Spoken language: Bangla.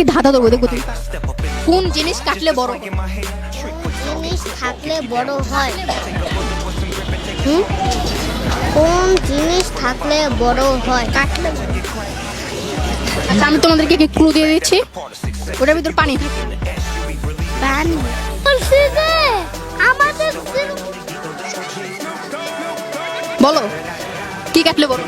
কি ধাঁধা ধরবো দেখব তুমি? কোন জিনিস কাটলে বড় হয়? জিনিস থাকলে বড় হয়। হুম? কোন জিনিস থাকলে বড় হয়? কাটলে আচ্ছা আমি তোমাদেরকে কি ক্লু দিয়ে দিচ্ছি। ওটার ভিতর পানি পানি? আমাদের বলো কি কাটলে বলো